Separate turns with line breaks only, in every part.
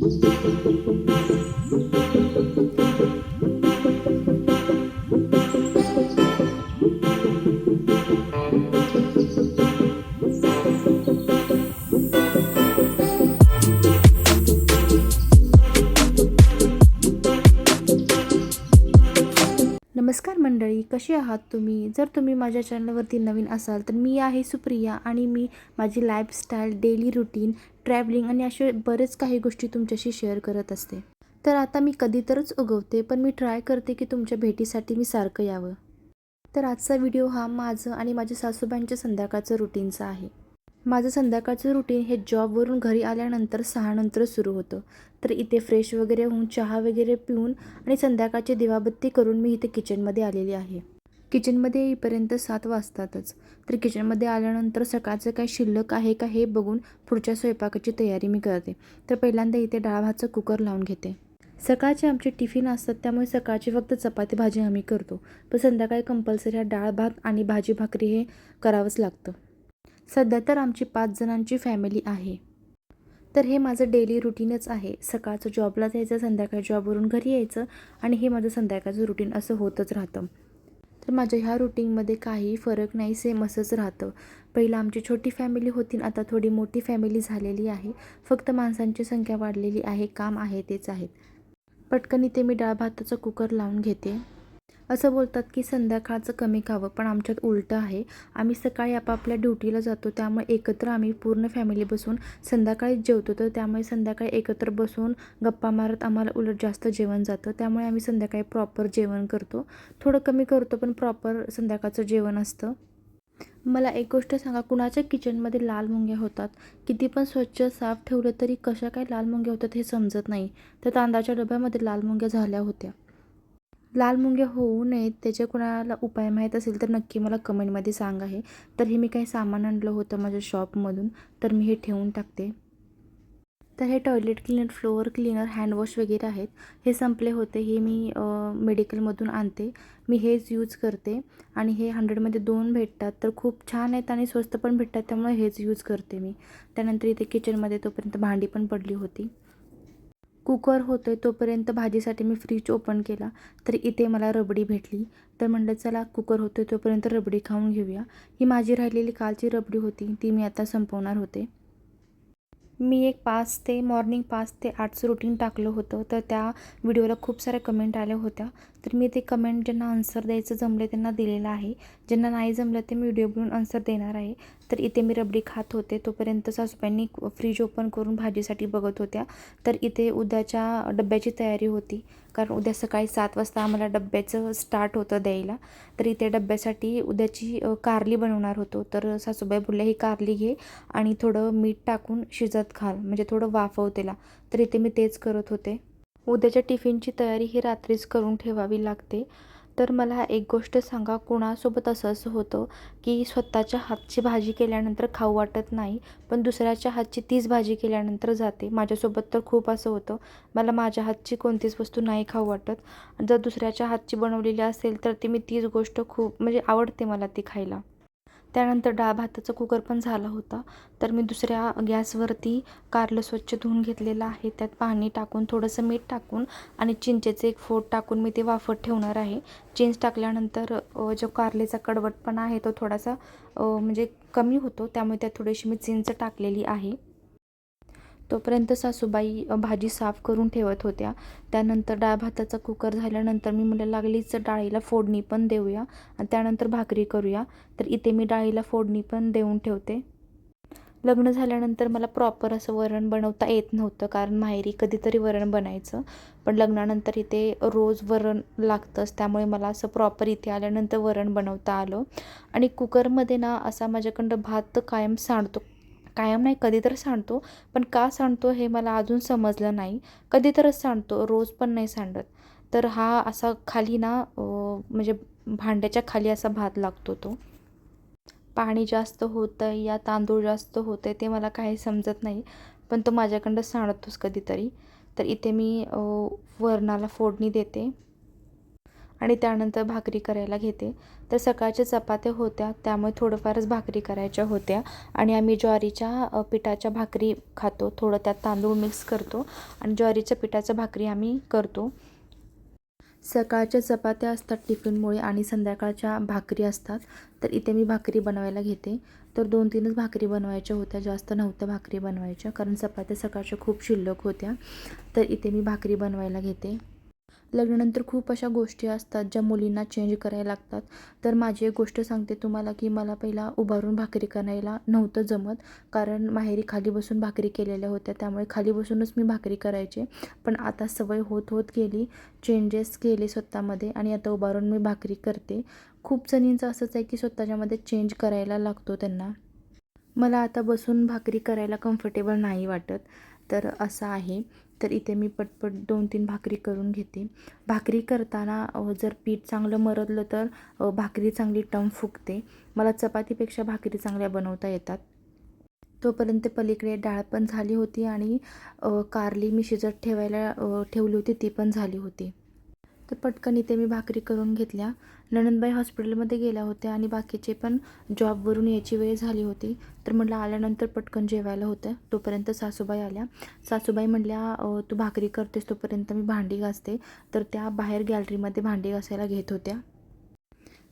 नमस्कार मंडळी कशी आहात तुम्ही? जर तुम्ही माझ्या चॅनलवरती नवीन असाल तर मी आहे सुप्रिया आणि मी माझी लाईफस्टाईल डेली रुटीन ट्रॅव्हलिंग आणि असे बरेच काही गोष्टी तुमच्याशी शेअर करत असते. तर आता मी कधीतरच उगवते पण मी ट्राय करते की तुमच्या भेटीसाठी मी सारखं यावं. तर आजचा व्हिडिओ हा माझं आणि माझ्या सासूबाईंच्या संध्याकाळचं रुटीनचा आहे. माझं संध्याकाळचं रुटीन हे जॉबवरून घरी आल्यानंतर सहानंतर सुरू होतं. तर इथे फ्रेश वगैरे होऊन चहा वगैरे पिऊन आणि संध्याकाळची दिवाबत्ती करून मी इथे किचनमध्ये आलेली आहे. किचनमध्ये येईपर्यंत सात वाजतातच. तर किचनमध्ये आल्यानंतर सकाळचं काय शिल्लक आहे का हे बघून पुढच्या स्वयंपाकाची तयारी मी करते. तर पहिल्यांदा इथे डाळ भातचं कुकर लावून घेते. सकाळचे आमचे टिफिन असतात त्यामुळे सकाळची फक्त चपाती भाजी आम्ही करतो. पण संध्याकाळी कंपल्सरी हा डाळ भात आणि भाजी भाकरी हे करावंच लागतं. सध्या तर आमची पाच जणांची फॅमिली आहे. तर हे माझं डेली रुटीनच आहे. सकाळचं जॉबला जायचं संध्याकाळी जॉबवरून घरी यायचं आणि हे माझं संध्याकाळचं रुटीन असं होतच राहतं. तर माझ्या ह्या रुटीनमध्ये काही फरक नाही सेम असंच राहतं. पहिलं आमची छोटी फॅमिली होती आता थोडी मोठी फॅमिली झालेली आहे. फक्त माणसांची संख्या वाढलेली आहे काम आहे तेच आहेत. पटकन इथे मी डाळ भाताचा कुकर लावून घेते. असं बोलतात की संध्याकाळचं कमी खावं पण आमच्यात उलटं आहे. आम्ही सकाळी आपापल्या ड्युटीला जातो त्यामुळे एकत्र आम्ही पूर्ण फॅमिली बसून संध्याकाळीच जेवतो. तर त्यामुळे संध्याकाळी एकत्र बसून गप्पा मारत आम्हाला उलट जास्त जेवण जातं. त्यामुळे आम्ही संध्याकाळी प्रॉपर जेवण करतो. थोडं कमी करतो पण प्रॉपर संध्याकाळचं जेवण असतं. मला एक गोष्ट सांगा कुणाच्या किचनमध्ये लाल मुंग्या होतात? किती पण स्वच्छ साफ ठेवलं तरी कशा काय लाल मुंग्या होतात हे समजत नाही. तर तांदळाच्या डब्यामध्ये लाल मुंग्या झाल्या होत्या. लाल मुंग्या होऊ नयेत त्याचे कोणाला उपाय माहीत असेल तर नक्की मला कमेंटमध्ये सांगा हे. तर हे मी काही सामान आणलं होतं माझ्या शॉपमधून तर मी हे ठेवून टाकते. तर हे toilet cleaner floor cleaner handwash वगैरे आहेत. हे संपले होते हे मी मेडिकलमधून आणते. मी हेच यूज करते आणि हे हंड्रेडमध्ये दोन भेटतात तर खूप छान आहेत आणि स्वस्त पण भेटतात त्यामुळे हेच यूज करते मी. त्यानंतर इथे किचनमध्ये तोपर्यंत भांडी पण पडली होती. कुकर होतं तोपर्यंत भाजीसाठी मी फ्रीज ओपन केला. तर इथे मला रबडी भेटली. तर म्हणलं चला कुकर होतं तोपर्यंत रबडी खाऊन घेऊया. ही माझी राहिलेली कालची रबडी होती ती मी आता संपवणार होते. मी एक पाच ते मॉर्निंग पाच ते आठचं रुटीन टाकलं होतं. तर त्या व्हिडिओला खूप साऱ्या कमेंट आल्या होत्या. तर मी ते कमेंट ज्यांना आन्सर द्यायचं जमलं त्यांना दिलेलं आहे. ज्यांना नाही जमलं ते मी व्हिडिओ बनवून आन्सर देणार आहे. तर इथे मी रबडी खात होते. तोपर्यंत सासूबाईंनी फ्रीज ओपन करून भाजीसाठी बघत होत्या. तर इथे उद्याच्या डब्याची तयारी होती. कारण उद्या सकाळी सात वाजता आम्हाला डब्याचं स्टार्ट होतं द्यायला. तर इथे डब्यासाठी उद्याची कारली बनवणार होतो. तर सासूबाई बोलल्या ही कारली घे आणि थोडं मीठ टाकून शिजत घाल. म्हणजे थोडं वाफव त्याला. तर इथे मी तेच करत होते. उद्याच्या टिफिनची तयारी ही रात्रीच करून ठेवावी लागते. तर मला एक गोष्ट सांगा कुणासोबत असं असं होतं की स्वतःच्या हातची भाजी केल्यानंतर खाऊ वाटत नाही पण दुसऱ्याच्या हातची तीच भाजी केल्यानंतर जाते? माझ्यासोबत तर खूप असं होतं. मला माझ्या हातची कोणतीच वस्तू नाही खाऊ वाटत. जर दुसऱ्याच्या हातची बनवलेली असेल तर ती मी तीच गोष्ट खूप म्हणजे आवडते मला ती खायला. त्यानंतर डाळ भाताचा कुकर पण झाला होता. तर मी दुसऱ्या गॅसवरती कारलं स्वच्छ धुवून घेतलेलं आहे. त्यात पाणी टाकून थोडंसं मीठ टाकून आणि चिंचेचे एक फोड टाकून मी ते वाफत ठेवणार आहे. चिंच टाकल्यानंतर जो कारलेचा कडवटपणा आहे तो थोडासा म्हणजे कमी होतो. त्यामुळे त्यात थोडीशी मी चिंच टाकलेली आहे. तोपर्यंत सासूबाई भाजी साफ करून ठेवत होत्या. त्यानंतर डाळ भाताचा कुकर झाल्यानंतर मी मला लागलीच डाळीला फोडणी पण देऊया आणि त्यानंतर भाकरी करूया. तर इथे मी डाळीला फोडणी पण देऊन ठेवते. लग्न झाल्यानंतर मला प्रॉपर असं वरण बनवता येत नव्हतं कारण माहेरी कधीतरी वरण बनायचं. पण लग्नानंतर इथे रोज वरण लागतंच त्यामुळे मला असं प्रॉपर इथे आल्यानंतर वरण बनवता आलं. आणि कुकरमध्ये ना असा माझ्याकडं भात कायम सांडतो. कायम नाही कधी तर सांडतो. पण का सांडतो हे मला अजून समजलं नाही. कधी तरच सांडतो रोज पण नाही सांडत. तर हा असा खाली ना म्हणजे भांड्याच्या खाली असा भात लागतो तो. पाणी जास्त होतं या तांदूळ जास्त होतं ते मला काही समजत नाही. पण तो माझ्याकडं सांडतोच कधीतरी. तर इथे मी वरणाला फोडणी देते. आणि त्यानंतर भाकरी करायला घेते. तर सकाळच्या चपात्या होत्या त्यामुळे थोडंफारच भाकरी करायच्या होत्या. आणि आम्ही ज्वारीच्या पिठाच्या भाकरी खातो. थोडं त्यात तांदूळ मिक्स करतो आणि ज्वारीच्या पिठाच्या भाकरी आम्ही करतो. सकाळच्या चपात्या असतात टिफिनमुळे आणि संध्याकाळच्या भाकरी असतात. तर इथे मी भाकरी बनवायला घेते. तर दोन तीनच भाकरी बनवायच्या होत्या. जास्त नव्हत्या भाकरी बनवायच्या कारण चपात्या सकाळच्या खूप शिल्लक होत्या. तर इथे मी भाकरी बनवायला घेते. लग्नानंतर खूप अशा गोष्टी असतात ज्या मुलींना चेंज करायला लागतात. तर माझी एक गोष्ट सांगते तुम्हाला की मला पहिला उभारून भाकरी करायला नव्हतं जमत. कारण माहेरी खाली बसून भाकरी केलेल्या होत्या. त्यामुळे खाली बसूनच मी भाकरी करायचे. पण आता सवय होत होत गेली. चेंजेस केले स्वतःमध्ये आणि आता उभारून मी भाकरी करते. खूप जणींचं असंच आहे की स्वतःच्यामध्ये चेंज करायला लागतो त्यांना. मला आता बसून भाकरी करायला कम्फर्टेबल नाही वाटत. तर असं आहे. तर इथे मी पटपट दोन तीन भाकरी करून घेते. भाकरी करताना जर पीठ चांगलं मरदलं तर भाकरी चांगली टम फुगते मला चपातीपेक्षा भाकरी चांगल्या बनवता येतात. तोपर्यंत पलीकडे डाळ पण झाली होती आणि कारली मी शिजत ठेवायला ठेवली होती ती पण झाली होती. तर पटकन इथे मी भाकरी करून घेतल्या. नणंदबाई हॉस्पिटलमध्ये गेल्या होत्या आणि बाकीचे पण जॉबवरून यायची वेळ झाली होती. तर म्हटलं आल्यानंतर पटकन जेवायला होतं. तोपर्यंत सासूबाई आल्या. सासूबाई म्हटल्या तू भाकरी करतेस तोपर्यंत मी भांडी घासते. तर त्या बाहेर गॅलरीमध्ये भांडी घासायला घेत होत्या.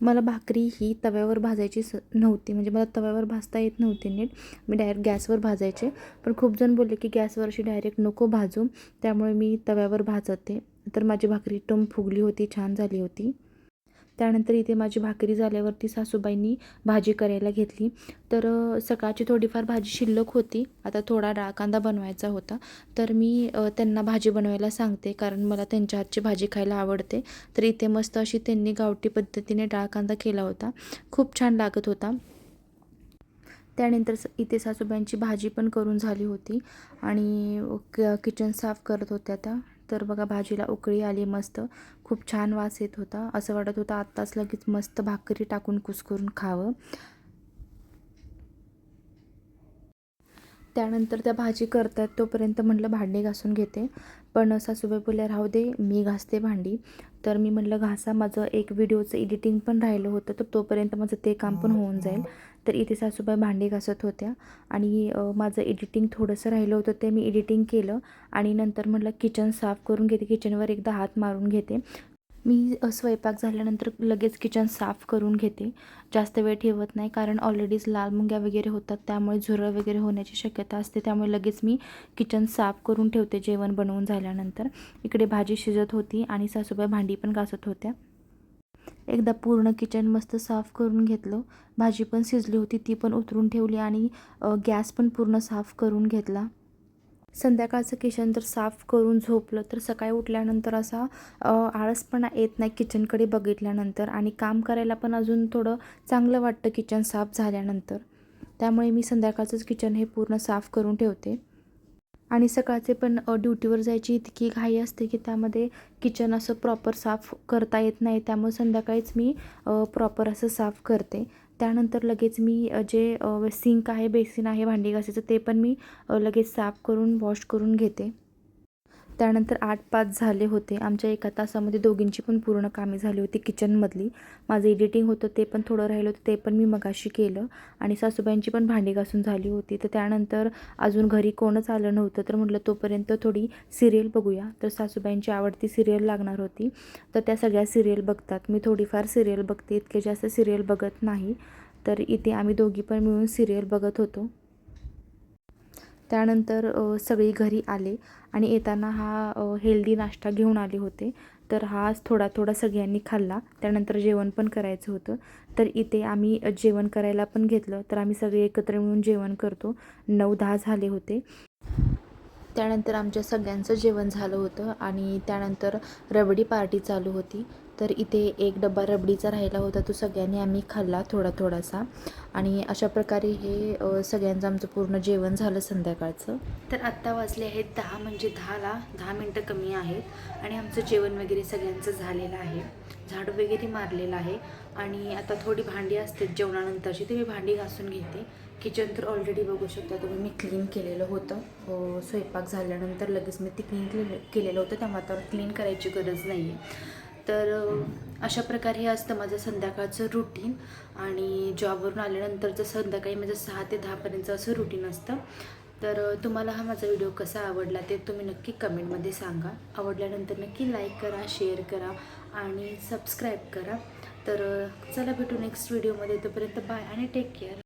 मला भाकरी ही तव्यावर भाजायची स नव्हती. म्हणजे मला तव्यावर भाजता येत नव्हती नीट. मी डायरेक्ट गॅसवर भाजायचे. पण खूप जण बोलले की गॅसवर अशी डायरेक्ट नको भाजू. त्यामुळे मी तव्यावर भाजते. तर माझी भाकरी टम फुगली होती छान झाली होती. त्यानंतर इथे माझी भाकरी झाल्यावरती सासूबाईंनी भाजी करायला घेतली. तर सकाळची थोडीफार भाजी शिल्लक होती. आता थोडा डाळ कांदा बनवायचा होता. तर मी त्यांना भाजी बनवायला सांगते कारण मला त्यांच्या हातची भाजी खायला आवडते. तर इथे मस्त अशी त्यांनी गावठी पद्धतीने डाळ कांदा केला होता. खूप छान लागत होता. त्यानंतर स- इथे सासूबाईंची भाजी पण करून झाली होती. आणि क किचन साफ करत होत्या त्या. तर बघा भाजीला उकळी आली मस्त. खूप छान वास येत होता. असं वाटत होतं आत्ताच लगेच मस्त भाकरी टाकून कुस्करून खावं. त्यानंतर त्या भाजी करतात तोपर्यंत म्हटलं भांडे घासून घेते. पण सासूबाई बोलल्या राहू दे मी घासते भांडी. तर मी म्हटलं घासा माझं एक व्हिडिओचं एडिटिंग पण राहिलं होतं तर तोपर्यंत माझं ते काम पण होऊन जाईल. तर इथे सासूबाई भांडी घासत होत्या आणि माझं एडिटिंग थोडंसं राहिलं होतं ते मी एडिटिंग केलं आणि नंतर म्हटलं किचन साफ करून घेते किचनवर एकदा हात मारून घेते. मी स्वयंपाक झाल्यानंतर लगेच किचन साफ करून घेते. जास्त वेळ ठेवत नाही कारण ऑलरेडीच लाल मुंग्या वगैरे होतात त्यामुळे झुरळ वगैरे होण्याची शक्यता असते. त्यामुळे लगेच मी किचन साफ करून ठेवते जेवण बनवून झाल्यानंतर. इकडे भाजी शिजत होती आणि सासूबाई भांडी पण घासत होत्या. एकदा पूर्ण किचन मस्त साफ करून घेतलं. भाजी पण शिजली होती ती पण उतरून ठेवली आणि गॅस पण पूर्ण साफ करून घेतला. संध्याकाळचं किचन जर साफ करून झोपलं तर सकाळी उठल्यानंतर असा आळसपणा येत नाही किचनकडे बघितल्यानंतर आणि काम करायला पण अजून थोडं चांगलं वाटतं किचन साफ झाल्यानंतर. त्यामुळे मी संध्याकाळचंच किचन हे पूर्ण साफ करून ठेवते. आणि सकाळचे पण ड्युटीवर जायची इतकी घाई असते की त्यामध्ये किचन असं प्रॉपर साफ करता येत नाही. त्यामुळे संध्याकाळीच मी प्रॉपर असं साफ करते. त्यानंतर लगेच मी जे सिंक आहे बेसिन आहे भांडी घासायचं ते पण मी लगेच साफ करून वॉश करून घेते. त्यानंतर आठ पाच झाले होते. आमच्या एका तासामध्ये दोघींची पण पूर्ण कामे झाली होती किचनमधली. माझं एडिटिंग होतं ते पण थोडं राहिलं होतं ते पण मी मगाशी केलं. आणि सासूबाईंची पण भांडी घासून झाली होती. तर त्यानंतर अजून घरी कोणच आलं नव्हतं. तर म्हटलं तोपर्यंत थोडी सिरियल बघूया. तर सासूबाईंची आवडती सिरियल लागणार होती. तर त्या सगळ्या सिरियल बघतात. मी थोडीफार सिरियल बघते. इतके जास्त सिरियल बघत नाही. तर इथे आम्ही दोघी पण मिळून सिरियल बघत होतो. त्यानंतर सगळी घरी आले आणि येताना हा हेल्दी नाश्ता घेऊन आले होते. तर हा थोडा थोडा सगळ्यांनी खाल्ला. त्यानंतर जेवण पण करायचं होतं. तर इथे आम्ही जेवण करायला पण घेतलं. तर आम्ही सगळे एकत्र मिळून जेवण करतो. नऊ दहा झाले होते. त्यानंतर आमच्या सगळ्यांचं जेवण झालं होतं आणि त्यानंतर रबडी पार्टी चालू होती. तर इथे एक डब्बा रबडीचा राहिला होता तो सगळ्यांनी आम्ही खाल्ला थोडा थोडासा. आणि अशा प्रकारे हे सगळ्यांचं आमचं पूर्ण जेवण झालं संध्याकाळचं. तर आत्ता वाजले आहेत दहा म्हणजे दहाला दहा मिनटं कमी आहेत. आणि आमचं जेवण वगैरे सगळ्यांचं झालेलं आहे. झाडू वगैरे मारलेलं आहे. आणि आता थोडी भांडी असते जेवणानंतरची ती मी भांडी घासून घेते. किचन तर ऑलरेडी बघू शकता तुम्ही मी क्लीन केलेलं होतं. स्वयंपाक झाल्यानंतर लगेच मी ती क्लीन केलेलं होतं त्यामुळे आता क्लीन करायची गरज नाही आहे तर अशा प्रकारे हे असतं माझं संध्याकाळचं रुटीन आणि जॉबवरून आल्यानंतरचं संध्याकाळी माझं सहा ते दहापर्यंत असं रुटीन असतं. तर तुम्हाला हा माझा व्हिडिओ कसा आवडला ते तुम्ही नक्की कमेंटमध्ये सांगा. आवडल्यानंतर नक्की लाईक करा शेअर करा आणि सबस्क्राईब करा. तर चला भेटू नेक्स्ट व्हिडिओमध्ये तोपर्यंत बाय आणि टेक केअर